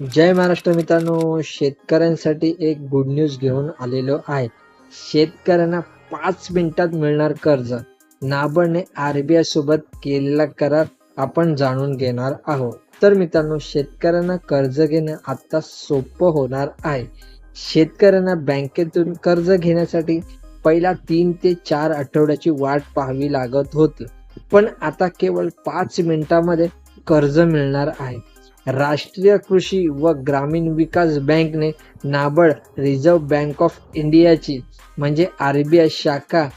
जय महाराष्ट्र मित्रांनो शेतकऱ्यांसाठी एक गुड न्यूज घेऊन आलेलो आहे. शेतकऱ्यांना पाच मिनिटात मिळणार कर्ज. नाबार्डने आरबीआय सोबत केलेला करार आपण जाणून घेणार आहोत. तर मित्रांनो शेतकऱ्यांना कर्ज घेणं आता सोपं होणार आहे. शेतकऱ्यांना बँकेतून कर्ज घेण्यासाठी पहिला तीन ते चार आठवड्याची वाट पाहावी लागत होती. पण आता केवळ पाच मिनिटांमध्ये कर्ज मिळणार आहे. राष्ट्रीय कृषी व ग्रामीण विकास बँकने नाबार्ड रिझर्व्ह बँक ऑफ इंडियाची म्हणजे आर बी आय शाखा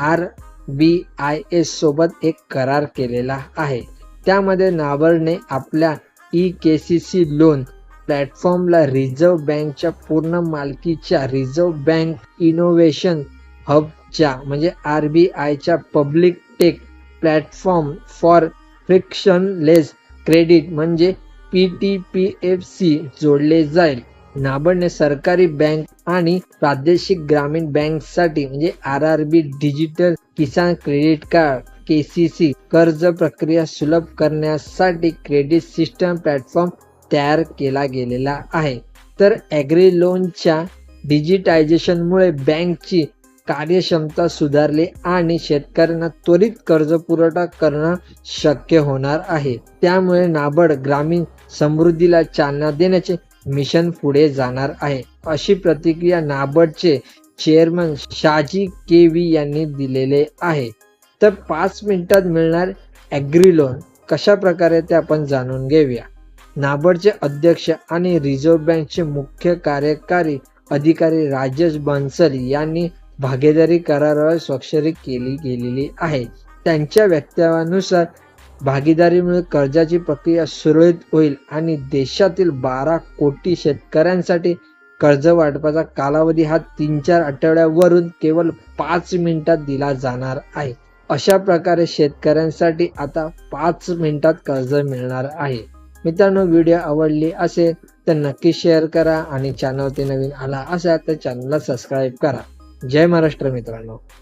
आर बी आय एस सोबत एक करार केलेला आहे. त्यामध्ये नाबार्डने आपल्या E K C C loan प्लॅटफॉर्मला रिझर्व्ह बँकच्या पूर्ण मालकीच्या रिझर्व्ह बँक इनोव्हेशन हबच्या म्हणजे आर बी आयच्या public tech platform for frictionless credit म्हणजे P T P F C जोडले जाईल. नाबार्डने सरकारी बँक आणि प्रादेशिक ग्रामीण बँकसाठी म्हणजे R R B digital Kisan credit card K C C कर्ज प्रक्रिया सुलभ करण्यासाठी क्रेडिट सिस्टम प्लॅटफॉर्म तयार केला गेलेला आहे. तर ॲग्री लोनच्या डिजिटायझेशनमुळे बँकची कार्यक्षमता सुधारली आणि शेतकऱ्यांना त्वरित कर्ज पुरवठा करणं शक्य होणार आहे. त्यामुळे नाबार्ड ग्रामीण समृद्धीला चालना देण्याचे मिशन पुढे जाणार आहे. अशी प्रतिक्रिया नाबार्डचे चेअरमन शाजी केवी यांनी दिलेले आहे. तर पाच मिनिटात मिळणार ॲग्री लोन कशा प्रकारे ते आपण जाणून घेऊया. नाबार्डचे अध्यक्ष आणि रिझर्व्ह बँकचे मुख्य कार्यकारी अधिकारी राजेश बन्सल यांनी भागीदारी करारावर स्वाक्षरी केली गेलेली आहे. त्यांच्या वक्तव्यानुसार भागीदारीमुळे कर्जाची प्रक्रिया सुरळीत होईल आणि देशातील बारा कोटी शेतकऱ्यांसाठी कर्ज वाटपाचा कालावधी हा तीन चार आठवड्यावरून केवळ पाच मिनिटात दिला जाणार आहे. अशा प्रकारे शेतकऱ्यांसाठी आता पाच मिनिटात कर्ज मिळणार आहे. मित्रांनो व्हिडिओ आवडली असेल तर नक्की शेअर करा आणि चॅनलवरती नवीन आला असाल तर चॅनलला सबस्क्राईब करा. जय महाराष्ट्र मित्रांनो.